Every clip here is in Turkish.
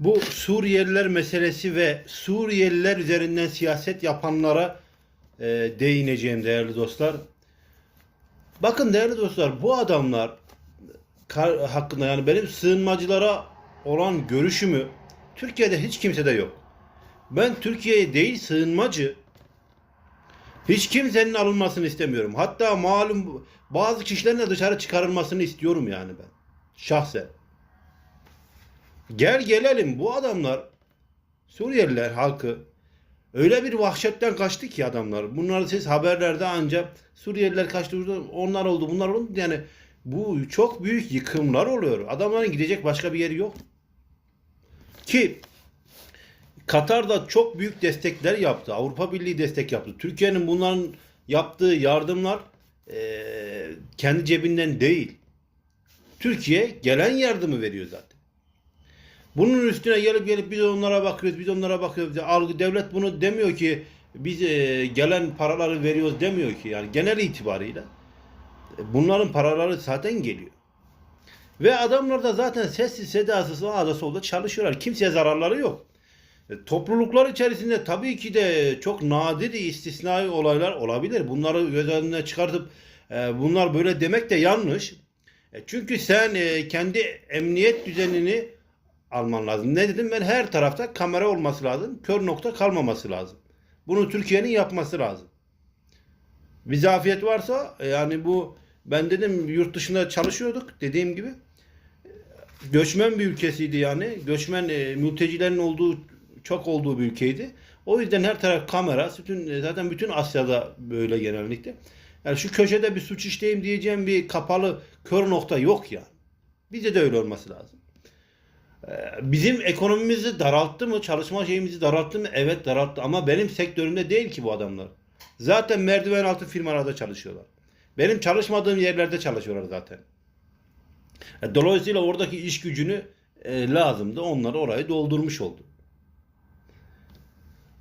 Bu Suriyeliler meselesi ve Suriyeliler üzerinden siyaset yapanlara e, değineceğim değerli dostlar. Bakın değerli dostlar bu adamlar kar- hakkında yani benim sığınmacılara olan görüşümü Türkiye'de hiç kimsede yok. Ben Türkiye'ye değil sığınmacı hiç kimsenin alınmasını istemiyorum. Hatta malum bazı kişilerin de dışarı çıkarılmasını istiyorum yani ben. Şahsen. Gel gelelim bu adamlar Suriyeliler halkı öyle bir vahşetten kaçtı ki adamlar. Bunları siz haberlerde ancak Suriyeliler kaçtı, onlar oldu, bunlar oldu. Yani bu çok büyük yıkımlar oluyor. Adamların gidecek başka bir yeri yok. Ki Katar da çok büyük destekler yaptı. Avrupa Birliği destek yaptı. Türkiye'nin bunların yaptığı yardımlar eee, kendi cebinden değil. Türkiye gelen yardımı veriyor zaten. Bunun üstüne gelip gelip biz onlara bakıyoruz, biz onlara bakıyoruz. Algı devlet bunu demiyor ki biz eee, gelen paraları veriyoruz demiyor ki yani genel itibarıyla. E, Bunların paraları zaten geliyor. Ve adamlar da zaten sessiz sedasız sağda solda çalışıyorlar. Kimseye zararları yok. E, Topluluklar içerisinde tabii ki de çok nadir istisnai olaylar olabilir. Bunları göz önüne çıkartıp e, bunlar böyle demek de yanlış. E, Çünkü sen e, kendi emniyet düzenini alman lazım. Ne dedim ben? Her tarafta kamera olması lazım. Kör nokta kalmaması lazım. Bunu Türkiye'nin yapması lazım. Bir zafiyet varsa e, yani bu ben dedim yurt dışında çalışıyorduk dediğim gibi göçmen bir ülkesiydi yani. Göçmen e, mültecilerin olduğu çok olduğu bir ülkeydi. O yüzden her taraf kamera. Bütün e, zaten bütün Asya'da böyle genellikle. Yani şu köşede bir suç işleyeyim diyeceğim bir kapalı kör nokta yok yani. Bizde de öyle olması lazım. Ee, Bizim ekonomimizi daralttı mı? Çalışma şeyimizi daralttı mı? Evet daralttı ama benim sektörümde değil ki bu adamlar. Zaten merdiven altı firmalarda çalışıyorlar. Benim çalışmadığım yerlerde çalışıyorlar zaten. E, Dolayısıyla oradaki iş gücünü e, lazımdı. Onları orayı doldurmuş oldu.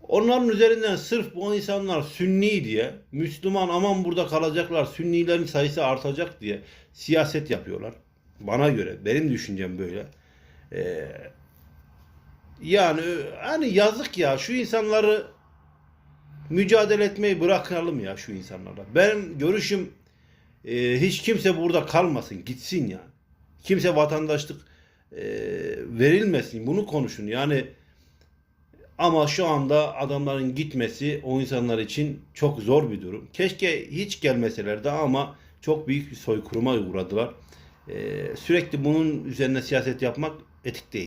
Onların üzerinden sırf bu insanlar Sünni diye, Müslüman aman burada kalacaklar, Sünnilerin sayısı artacak diye siyaset yapıyorlar. Bana göre, benim düşüncem böyle. Ee, yani hani yazık ya şu insanları mücadele etmeyi bırakalım ya şu insanlarla. Benim görüşüm e, hiç kimse burada kalmasın, gitsin yani. Kimse vatandaşlık e, verilmesin. Bunu konuşun. Yani ama şu anda adamların gitmesi o insanlar için çok zor bir durum. Keşke hiç gelmeselerdi ama çok büyük bir soykırıma uğradılar. Sürekli bunun üzerine siyaset yapmak etik değil.